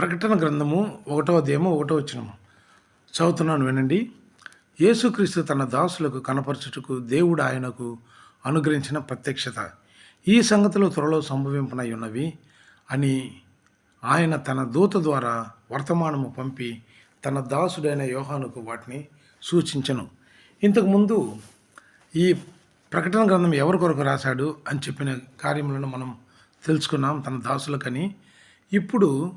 ప్రకటన గ్రంథము ఒకటో అధ్యాయము ఒకటో వచ్చినము చదువుతున్నాను వినండి. యేసుక్రీస్తు తన దాసులకు కనపరచుటకు దేవుడు ఆయనకు అనుగ్రహించిన ప్రత్యక్షత. ఈ సంగతులు త్వరలో సంభవింపనై ఉన్నవి అని ఆయన తన దూత ద్వారా వర్తమానము పంపి తన దాసుడైన యోహానుకు వాటిని సూచించను. ఇంతకుముందు ఈ ప్రకటన గ్రంథం ఎవరి కొరకు రాశాడు అని చెప్పిన కార్యములను మనం తెలుసుకున్నాం తన దాసులకని. ఇప్పుడు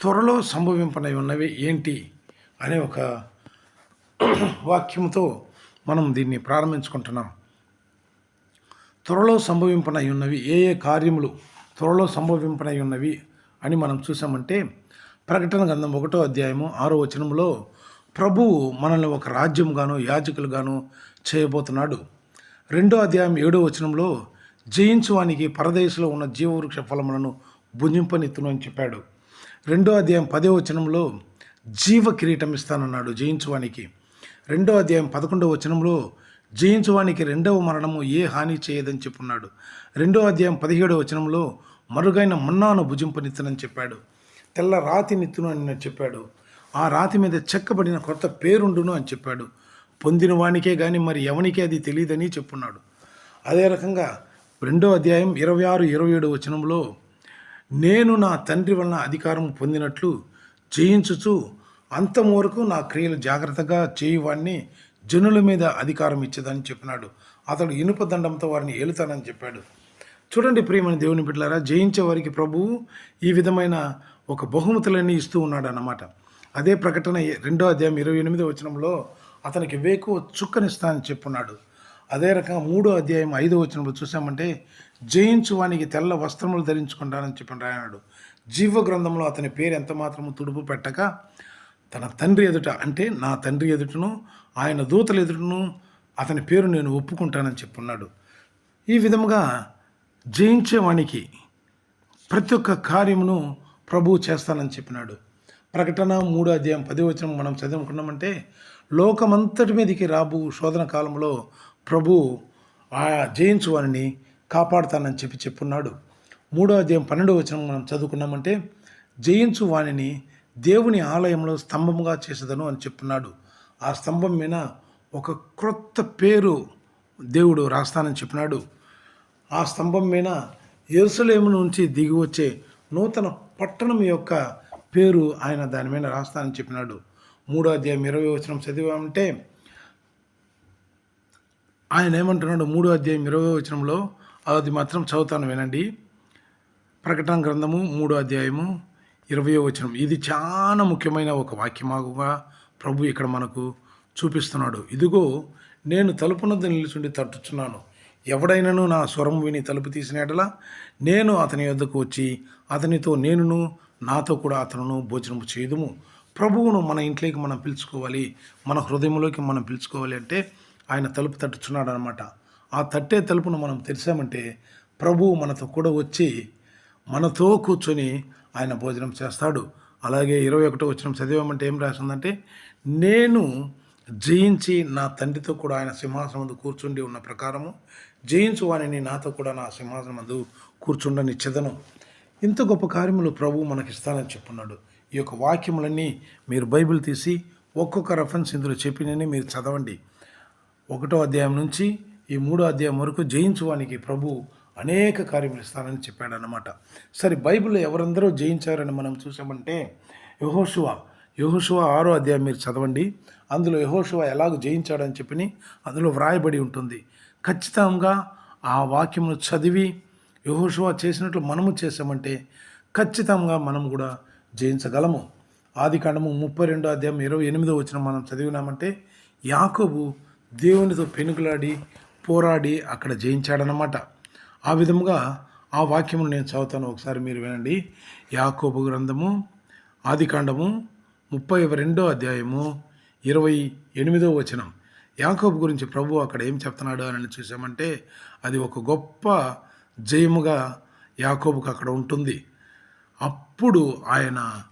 త్వరలో సంభవింపనై ఉన్నవి ఏంటి అనే ఒక వాక్యంతో మనం దీన్ని ప్రారంభించుకుంటున్నాం. త్వరలో సంభవింపనై ఉన్నవి ఏ ఏ కార్యములు త్వరలో సంభవింపనై ఉన్నవి అని మనం చూసామంటే ప్రకటన గ్రంథం ఒకటో అధ్యాయము ఆరో వచనంలో ప్రభువు మనల్ని ఒక రాజ్యంగాను యాజకులుగాను చేయబోతున్నాడు. రెండో అధ్యాయం ఏడో వచనంలో జయించువానికి పరదేశంలో ఉన్న జీవవృక్ష ఫలములను భుజింపనెత్తును అని చెప్పాడు. రెండో అధ్యాయం పదో వచనంలో జీవ కిరీటం ఇస్తానన్నాడు జయించువానికి. రెండో అధ్యాయం పదకొండవ వచనంలో జయించువానికి రెండవ మరణము ఏ హాని చేయదని చెప్పున్నాడు. రెండో అధ్యాయం పదిహేడవ వచనంలో మరుగైన మన్నాను భుజింపనిత్తనని చెప్పాడు. తెల్ల రాతి నిత్తును అని చెప్పాడు. ఆ రాతి మీద చెక్కబడిన కొత్త పేరుండును అని చెప్పాడు. పొందిన వానికే కానీ మరి ఎవనికే అది తెలియదని చెప్పున్నాడు. అదే రకంగా రెండో అధ్యాయం ఇరవై ఆరు ఇరవై ఏడు వచనంలో నేను నా తండ్రి వలన అధికారం పొందినట్లు జయించుచు అంతం వరకు నా క్రియలు జాగ్రత్తగా చేయువాడిని జనుల మీద అధికారం ఇచ్చేదని చెప్పినాడు. అతడు ఇనుప దండంతో వారిని ఏలుతానని చెప్పాడు. చూడండి ప్రియమైన దేవుని బిడ్డలారా జయించే వారికి ప్రభువు ఈ విధమైన ఒక బహుమతులన్నీ ఇస్తూ ఉన్నాడు అన్నమాట అదే ప్రకటన రెండో అధ్యాయం ఇరవై ఎనిమిదో వచనంలో అతనికి వేకు చుక్కనిస్తా అని చెప్పున్నాడు. అదే రకంగా మూడో అధ్యాయం ఐదో వచనంలో చూసామంటే జయించు వానికి తెల్ల వస్త్రములు ధరించుకుంటానని చెప్పి రాయనాడు. జీవ గ్రంథంలో అతని పేరు ఎంత మాత్రము తుడుపు పెట్టక తన తండ్రి ఎదుట అంటే నా తండ్రి ఎదుటను ఆయన దూతల ఎదుటను అతని పేరు నేను ఒప్పుకుంటానని చెప్పున్నాడు. ఈ విధముగా జయించేవానికి ప్రతి ఒక్క కార్యమును ప్రభువు చేస్తానని చెప్పినాడు. ప్రకటన మూడో అధ్యాయం పది వచనం మనం చదువుకున్నామంటే లోకమంతటి మీదకి రాబు శోధన కాలంలో ప్రభు ఆ జయించు వారిని కాపాడుతానని చెప్పి చెప్పున్నాడు. మూడో అధ్యాయం పన్నెండో వచనం మనం చదువుకున్నామంటే జయించు వాణిని దేవుని ఆలయంలో స్తంభముగా చేసేదను అని చెప్పున్నాడు. ఆ స్తంభం మీద ఒక క్రొత్త పేరు దేవుడు రాస్తానని చెప్పినాడు ఆ స్తంభం మీద ఎరుసలేము నుంచి దిగి వచ్చే నూతన పట్టణం యొక్క పేరు ఆయన దాని మీద రాస్తానని చెప్పినాడు మూడో అధ్యాయం ఇరవై వచనం చదివామంటే ఆయన ఏమంటున్నాడు? మూడో అధ్యాయం ఇరవై వచనంలో అది మాత్రం చదువుతాను వినండి. ప్రకటన గ్రంథము మూడో అధ్యాయము ఇరవయో వచనం. ఇది చాలా ముఖ్యమైన ఒక వాక్యమాగుగా ప్రభు ఇక్కడ మనకు చూపిస్తున్నాడు. ఇదిగో నేను తలుపునద్దు నిలుచుండి తట్టుచున్నాను. ఎవడైనను నా స్వరం విని తలుపు తీసిన నేను అతని వద్దకు వచ్చి అతనితో నేనును నాతో కూడా అతను భోజనం చేయదుము ప్రభువును మన ఇంట్లోకి మనం పిలుచుకోవాలి. మన హృదయంలోకి మనం పిలుచుకోవాలి అంటే ఆయన తలుపు తట్టుచున్నాడు అనమాట ఆ తట్టే తలుపును మనం తెరిచామంటే ప్రభువు మనతో కూడా వచ్చి మనతో కూర్చొని ఆయన భోజనం చేస్తాడు. అలాగే ఇరవై ఒకటో వచ్చిన చదివామంటే ఏం రాసిందంటే నేను జయించి నా తండ్రితో కూడా ఆయన సింహాసనం ముందు కూర్చుండి ఉన్న ప్రకారము జయించు వాణిని నాతో కూడా నా సింహాసనం ముందు కూర్చుండని చెదను. ఇంత గొప్ప కార్యములు ప్రభు మనకి ఇస్తానని చెప్పున్నాడు. ఈ యొక్క వాక్యములన్నీ మీరు బైబిల్ తీసి ఒక్కొక్క రెఫరెన్స్ ఇందులో చెప్పినని మీరు చదవండి. ఒకటో అధ్యాయం నుంచి ఈ మూడో అధ్యాయం వరకు జయించువానికి ప్రభు అనేక కార్యములు ఇస్తానని చెప్పాడనమాట సరే బైబిల్లో ఎవరందరూ జయించారని మనం చూసామంటే యహోశువ యహోశువ ఆరో అధ్యాయం మీరు చదవండి. అందులో యహోశువ ఎలాగ జయించాడని చెప్పి అందులో వ్రాయబడి ఉంటుంది. ఖచ్చితంగా ఆ వాక్యమును చదివి యహోశువ చేసినట్లు మనము చేసామంటే ఖచ్చితంగా మనం కూడా జయించగలము. ఆది కాండము ముప్పై రెండో అధ్యాయం ఇరవై ఎనిమిదో వచ్చిన మనం చదివినామంటే యాకోబు దేవునితో పెనుకులాడి పోరాడి అక్కడ జయించాడనమాట ఆ విధముగా ఆ వాక్యమును నేను చదువుతాను. ఒకసారి మీరు వినండి. యాకోబు గ్రంథము ఆదికాండము ముప్పై రెండో అధ్యాయము ఇరవై ఎనిమిదో వచనం. యాకోబు గురించి ప్రభు అక్కడ ఏం చెప్తున్నాడు అని చూసామంటే అది ఒక గొప్ప జయముగా యాకోబుకు అక్కడ ఉంటుంది. అప్పుడు ఆయన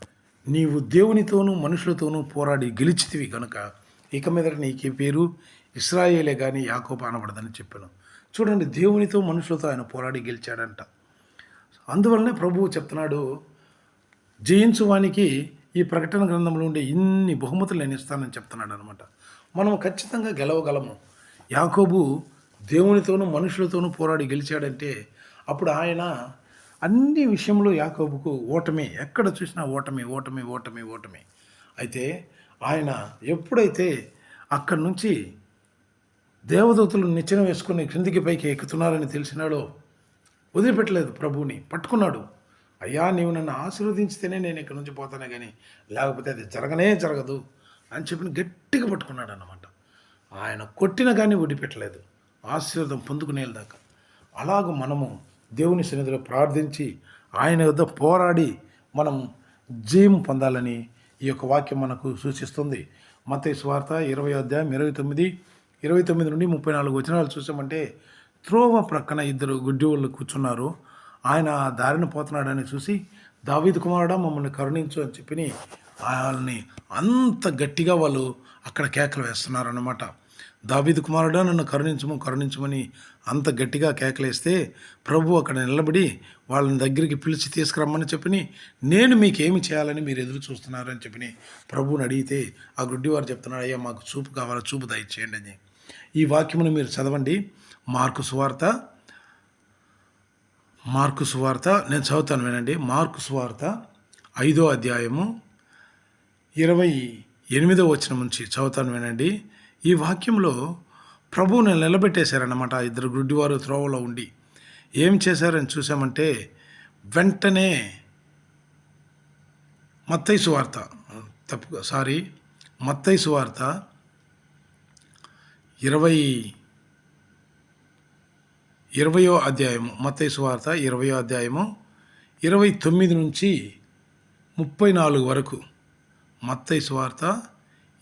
నీవు దేవునితోనూ మనుషులతోనూ పోరాడి గెలిచితివి కనుక ఇక మీద నీకే పేరు ఇస్రాయేలే కానీ యాకోబు అనబడదని చెప్పాను. చూడండి దేవునితో మనుషులతో ఆయన పోరాడి గెలిచాడంట. అందువల్లనే ప్రభువు చెప్తున్నాడు జయించువానికి ఈ ప్రకటన గ్రంథంలో ఉండే ఇన్ని బహుమతులు నేను ఇస్తానని చెప్తున్నాడు అనమాట మనం ఖచ్చితంగా గెలవగలము. యాకోబు దేవునితోనూ మనుషులతోనూ పోరాడి గెలిచాడంటే అప్పుడు ఆయన అన్ని విషయంలో యాకోబుకు ఓటమి ఎక్కడ చూసినా ఓటమి ఓటమి ఓటమి ఓటమి. అయితే ఆయన ఎప్పుడైతే అక్కడి నుంచి దేవదూతలు నిచ్చెన వేసుకుని క్రిందికి పైకి ఎక్కుతున్నారని తెలిసినాడో వదిలిపెట్టలేదు ప్రభువుని పట్టుకున్నాడు. అయ్యా నీవు నన్ను ఆశీర్వదించితేనే నేను ఇక్కడి నుంచి పోతానే కానీ లేకపోతే అది జరగనే జరగదు అని చెప్పి గట్టిగా పట్టుకున్నాడు అన్నమాట ఆయన కొట్టిన కానీ వదిలిపెట్టలేదు. ఆశీర్వాదం పొందుకునేదాకా అలాగ మనము దేవుని సన్నిధిలో ప్రార్థించి ఆయన వద్ద పోరాడి మనం జయం పొందాలని ఈ యొక్క వాక్యం మనకు సూచిస్తుంది. మత స్వార్థ ఇరవై అధ్యాయం ఇరవై తొమ్మిది. ఇరవై తొమ్మిది నుండి ముప్పై నాలుగు వచనాలు చూసామంటే త్రోవ ప్రక్కన ఇద్దరు గుడ్డి వాళ్ళు కూర్చున్నారు. ఆయన దారిన పోతున్నాడని చూసి దావీద్ కుమారుడా మమ్మల్ని కరుణించు అని చెప్పి వాళ్ళని అంత గట్టిగా వాళ్ళు అక్కడ కేకలు వేస్తున్నారన్నమాట. దావీద్ కుమారుడా నన్ను కరుణించము కరుణించమని అంత గట్టిగా కేకలేస్తే ప్రభు అక్కడ నిలబడి వాళ్ళని దగ్గరికి పిలిచి తీసుకురమ్మని చెప్పి నేను మీకేమి చేయాలని మీరు ఎదురు చూస్తున్నారని చెప్పి ప్రభువుని అడిగితే ఆ గుడ్డివారు చెప్తున్నాడు అయ్యా మాకు చూపు కావాలి చూపు దయచేయండి అని. ఈ వాక్యమును మీరు చదవండి. మార్కు సువార్త. మార్కు సువార్త. నేను చదువుతాను వినండి. మార్కు సువార్త ఐదో అధ్యాయము ఇరవై ఎనిమిదో వచనం నుంచి చదువుతాను వినండి. ఈ వాక్యంలో ప్రభువుని నిలబెట్టేశారన్నమాట. ఇద్దరు గుడ్డివారు త్రోవలో ఉండి. ఏం చేశారని చూసామంటే వెంటనే మత్తైసు వార్త తప్పు సారీ మత్తైసు వార్త ఇరవై ఇరవయో అధ్యాయము మత్తైసు వార్త ఇరవయో అధ్యాయము ఇరవై తొమ్మిది నుంచి ముప్పై నాలుగు వరకు మత్తైసు వార్త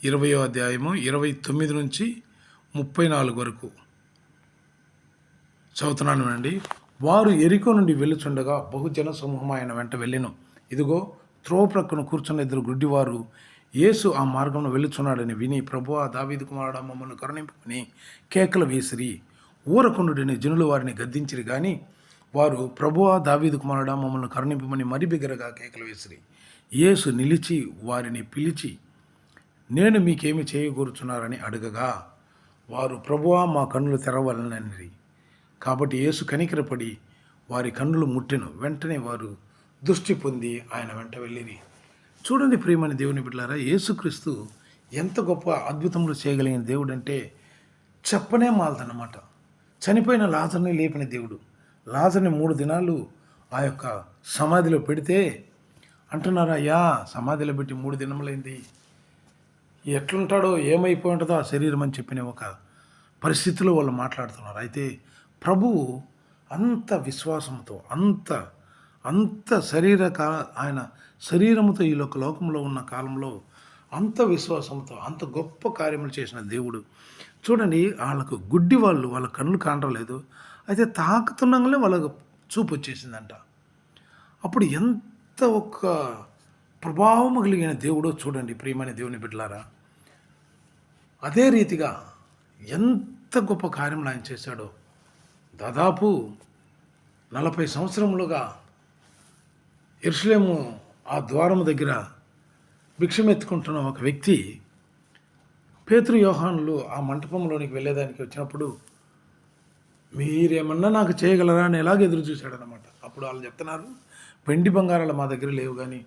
ఇరవయో అధ్యాయము ఇరవై తొమ్మిది నుంచి ముప్పై నాలుగు వరకు. చదువుతున్నాను అండి వారు ఎరికో నుండి వెళ్ళుచుండగా బహుజన సమూహం ఆయన వెంట వెళ్ళెను. ఇదిగో త్రోవ ప్రక్కన కూర్చున్న ఇద్దరు గుడ్డివారు యేసు ఆ మార్గంలో వెళ్ళుచున్నాడని విని ప్రభు ఆ దావీదు కుమారుడు మమ్మల్ని కరుణింపుకుని కేకలు వేసిరి. ఊరకుండుడిని జనులు వారిని గద్దించిరి కానీ వారు ప్రభువా దావీదు కుమారుడా మమ్మల్ని కరుణింపమని మరి బిగ్గరగా కేకలు వేసిరి. యేసు నిలిచి వారిని పిలిచి నేను మీకేమి చేయకూరుచున్నారని అడగగా వారు ప్రభువా మా కన్నులు తెరవాలనని కాబట్టి యేసు కనికరపడి వారి కన్నులు ముట్టెను. వెంటనే వారు దృష్టి పొంది ఆయన వెంట వెళ్ళిరి. చూడండి ప్రియమైన దేవుని బిడ్డారా యేసుక్రీస్తు ఎంత గొప్ప అద్భుతములు చేయగలిగిన దేవుడు అంటే చెప్పనే మాలదన్నమాట. చనిపోయిన లాజర్ని లేపిన దేవుడు. లాజర్ని మూడు దినాలు ఆ యొక్క సమాధిలో పెడితే అంటున్నారు అయ్యా సమాధిలో పెట్టి మూడు దినములైంది. ఎట్లుంటాడో ఏమైపోయి ఉంటుందో ఆ శరీరం అని చెప్పిన ఒక పరిస్థితిలో వాళ్ళు మాట్లాడుతున్నారు. అయితే ప్రభువు అంత విశ్వాసంతో అంత అంత శరీర కా ఆయన శరీరముతో ఈ లోక లోకంలో ఉన్న కాలంలో అంత విశ్వాసంతో అంత గొప్ప కార్యములు చేసిన దేవుడు. చూడండి వాళ్ళకు గుడ్డి వాళ్ళు వాళ్ళ కళ్ళు కానరాలేదు. అయితే తాకుతుండగానే వాళ్ళకు చూపు వచ్చేసిందంట. అప్పుడు ఎంత ఒక ప్రభావం కలిగిన దేవుడో చూడండి ప్రియమైన దేవుని బిడ్డలారా. అదే రీతిగా ఎంత గొప్ప కార్యములు ఆయన చేశాడో. దాదాపు నలభై సంవత్సరములుగా ఎరుసలేము ఆ ద్వారము దగ్గర భిక్షమెత్తుకుంటున్న ఒక వ్యక్తి పేతృ యోహానులు ఆ మంటపంలోనికి వెళ్ళేదానికి వచ్చినప్పుడు మీరేమన్నా నాకు చేయగలరా? అని ఎలాగ ఎదురు చూశాడనమాట అప్పుడు వాళ్ళు చెప్తున్నారు వెండి బంగారాలు మా దగ్గర లేవు కానీ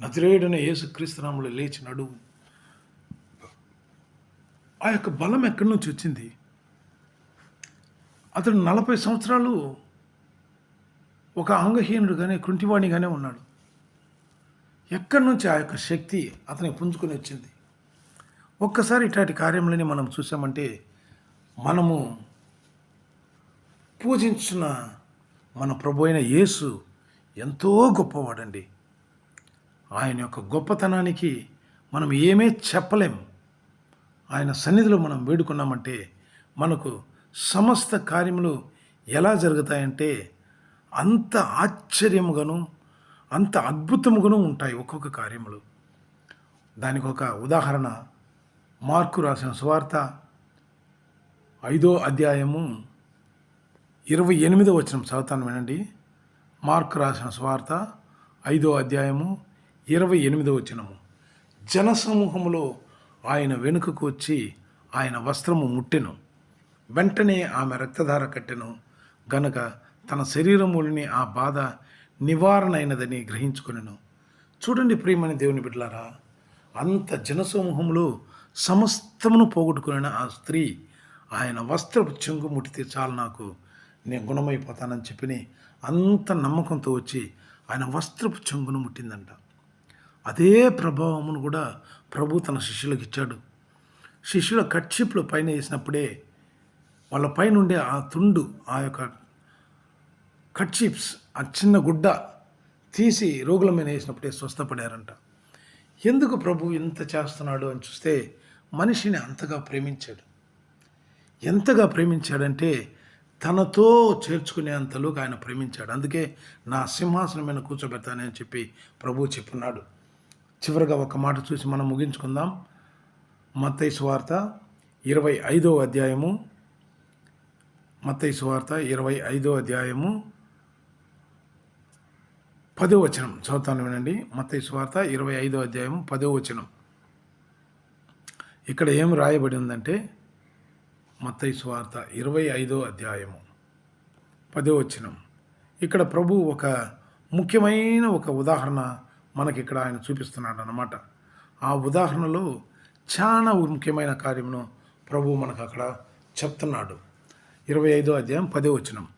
నతిరేయుడనే యేసుక్రీస్తునాములు లేచి నడువు ఆ యొక్క బలం ఎక్కడి నుంచి వచ్చింది? అతడు నలభై సంవత్సరాలు ఒక అంగహీనుడుగానే కుంటివాణిగానే ఉన్నాడు. ఎక్కడి నుంచి ఆ యొక్క శక్తి అతనికి పుంజుకొని వచ్చింది? ఒక్కసారి ఇట్లాంటి కార్యములని మనం చూసామంటే మనము పూజించిన మన ప్రభు అయిన యేసు ఎంతో గొప్పవాడండి. ఆయన యొక్క గొప్పతనానికి మనం ఏమీ చెప్పలేం. ఆయన సన్నిధిలో మనం వేడుకున్నామంటే మనకు సమస్త కార్యములు ఎలా జరుగుతాయంటే అంత ఆశ్చర్యముగాను అంత అద్భుతముగాను ఉంటాయి ఒక్కొక్క కార్యములు. దానికి ఒక ఉదాహరణ మార్కు రాసిన సువార్త ఐదో అధ్యాయము ఇరవై ఎనిమిదో వచ్చిన చదువుతాను వినండి. మార్కు రాసిన సువార్త ఐదో అధ్యాయము ఇరవై ఎనిమిదో వచ్చినము జనసమూహములో ఆయన వెనుకకు వచ్చి ఆయన వస్త్రము ముట్టెను. వెంటనే ఆమె రక్తధార కట్టెను. గనక తన శరీరములని ఆ బాధ నివారణ అయినదని గ్రహించుకున్నాను చూడండి ప్రియమని దేవుని బిడ్డలారా అంత జనసమూహంలో సమస్తమును పోగొట్టుకున్న ఆ స్త్రీ ఆయన వస్త్రపు చెంగు ముట్టితే చాలు నాకు నేను గుణమైపోతానని చెప్పి అంత నమ్మకంతో వచ్చి ఆయన వస్త్రపు చెంగును ముట్టిందంట. అదే ప్రభావమును కూడా ప్రభు తన శిష్యులకు ఇచ్చాడు. శిష్యుల కట్షిప్లు పైన వేసినప్పుడే వాళ్ళ పైన ఉండే ఆ తుండు ఆ యొక్క కట్షిప్స్ ఆ చిన్న గుడ్డ తీసి రోగుల మీద వేసినప్పుడే స్వస్థపడారంట. ఎందుకు ప్రభు ఇంత చేస్తున్నాడు అని చూస్తే మనిషిని అంతగా ప్రేమించాడు. ఎంతగా ప్రేమించాడంటే తనతో చేర్చుకునే అంతలోకి ఆయన ప్రేమించాడు. అందుకే నా సింహాసనం మీద కూర్చోబెడతానని చెప్పి ప్రభు చెప్పున్నాడు. చివరిగా ఒక మాట చూసి మనం ముగించుకుందాం. మత్తయి సువార్త ఇరవై ఐదో అధ్యాయము. మత్తయి సువార్త ఇరవై ఐదో అధ్యాయము. పదో వచనం చదువుతాను వినండి. మత సువార్త ఇరవై ఐదో అధ్యాయం పదో వచనం. ఇక్కడ ఏం రాయబడి ఉందంటే మత్తయి సువార్త ఇరవై ఐదో అధ్యాయము పదో వచనం. ఇక్కడ ప్రభు ఒక ముఖ్యమైన ఒక ఉదాహరణ మనకి ఇక్కడ ఆయన చూపిస్తున్నాడు అన్నమాట ఆ ఉదాహరణలో చాలా ముఖ్యమైన కార్యమును ప్రభు మనకు అక్కడ చెప్తున్నాడు. ఇరవై ఐదో అధ్యాయం పదో వచనం.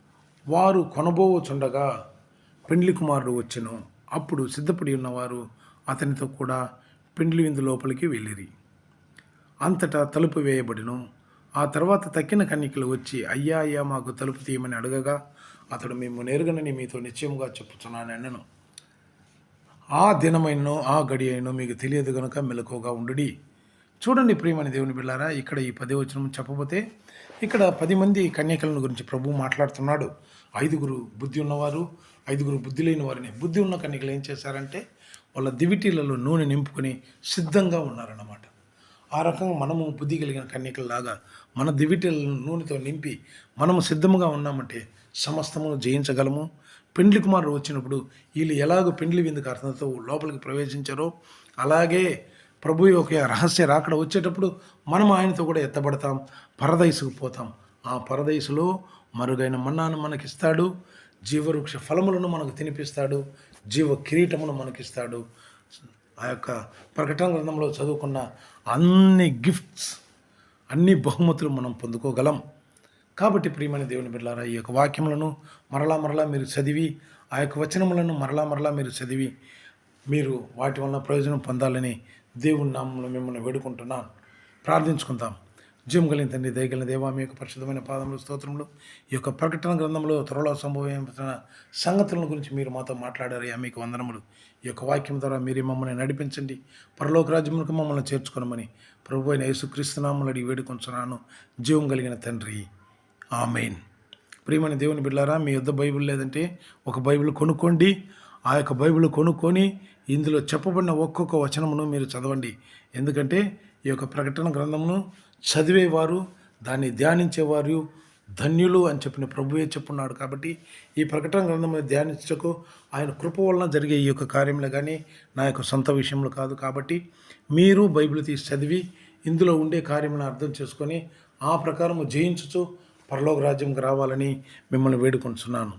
వారు కొనబోవచుండగా పెండ్లి కుమారుడు వచ్చెను. అప్పుడు సిద్ధపడి ఉన్నవారు అతనితో కూడా పెండ్లి విందు లోపలికి వెళ్ళిరి. అంతటా తలుపు వేయబడిను. ఆ తర్వాత తక్కిన కన్యకలు వచ్చి అయ్యా అయ్యా మాకు తలుపు తీయమని అడగగా అతడు మేము నేరుగానని మీతో నిశ్చయముగా చెప్పుచున్నానెన్నను ఆ దినమైనో ఆ గడి అయినో మీకు తెలియదు గనుక మెలకుగా ఉండుడి. చూడండి ప్రియమని దేవుని బిళ్ళారా ఇక్కడ ఈ పదే వచనం చెప్పబోతే ఇక్కడ పది మంది కన్యకలను గురించి ప్రభు మాట్లాడుతున్నాడు. ఐదుగురు బుద్ధి ఉన్నవారు ఐదుగురు బుద్ధి లేని వారిని బుద్ధి ఉన్న కన్యకలు ఏం చేశారంటే వాళ్ళ దివిటీలలో నూనె నింపుకొని సిద్ధంగా ఉన్నారన్నమాట. ఆ రకంగా మనము బుద్ధి కలిగిన కన్యకల్లాగా మన దివిటీలను నూనెతో నింపి మనము సిద్ధముగా ఉన్నామంటే సమస్తమును జయించగలము. పెండ్లి కుమారుడు వచ్చినప్పుడు వీళ్ళు ఎలాగో పెండ్లి విందుకు అర్థంతో లోపలికి ప్రవేశించారో అలాగే ప్రభు యొక్క రహస్య రాకడ వచ్చేటప్పుడు మనం ఆయనతో కూడా ఎత్తబడతాం. పరదైసుకు పోతాం. ఆ పరదైసులో మరుగైన మన్నాను మనకిస్తాడు. జీవవృక్ష ఫలములను మనకు తినిపిస్తాడు. జీవ కిరీటమును మనకిస్తాడు. ఆ యొక్క ప్రకటన గ్రంథంలో చదువుకున్న అన్ని గిఫ్ట్స్ అన్ని బహుమతులు మనం పొందుకోగలం. కాబట్టి ప్రియమైన దేవుని బిడ్డారా ఈ యొక్క వాక్యములను మరలా మరలా మీరు చదివి ఆ యొక్క వచనములను మరలా మరలా మీరు చదివి మీరు వాటి వలన ప్రయోజనం పొందాలని దేవుని నామంలో మిమ్మల్ని వేడుకుంటున్నాను. ప్రార్థించుకుందాం. జీవం కలిగిన తండ్రి దయగలిగిన దేవా మీ యొక్క పరిశుద్ధమైన పాదములు స్తోత్రములు ఈ యొక్క ప్రకటన గ్రంథంలో త్వరలో సంభవించిన సంగతుల గురించి మీరు మాతో మాట్లాడారయ్యా మీకు వందనములు. ఈ యొక్క వాక్యం ద్వారా మీరు మమ్మల్ని నడిపించండి. పరలోక రాజ్యములకు మమ్మల్ని చేర్చుకోనమని ప్రభు అయిన యేసుక్రీస్తునామలు అడిగి వేడుకొంచున్నాను. జీవం కలిగిన తండ్రి. ఆమెయిన్ ప్రియమైన దేవుని బిడ్డారా మీ యొద్ద బైబిల్ లేదంటే ఒక బైబిల్ కొనుక్కోండి. ఆ యొక్క బైబిల్ కొనుక్కొని ఇందులో చెప్పబడిన ఒక్కొక్క వచనమును మీరు చదవండి. ఎందుకంటే ఈ యొక్క ప్రకటన గ్రంథమును చదివేవారు దాన్ని ధ్యానించేవారు ధన్యులు అని చెప్పిన ప్రభువే చెప్పున్నాడు కాబట్టి ఈ ప్రకటన గ్రంథం ధ్యానించకు ఆయన కృప వలన జరిగే ఈ యొక్క కార్యములు కానీ నా యొక్క సొంత విషయంలో కాదు కాబట్టి మీరు బైబిల్ తీసి చదివి ఇందులో ఉండే కార్యములను అర్థం చేసుకొని ఆ ప్రకారము జయించుచు పరలోక రాజ్యంకి రావాలని మిమ్మల్ని వేడుకొంటున్నాను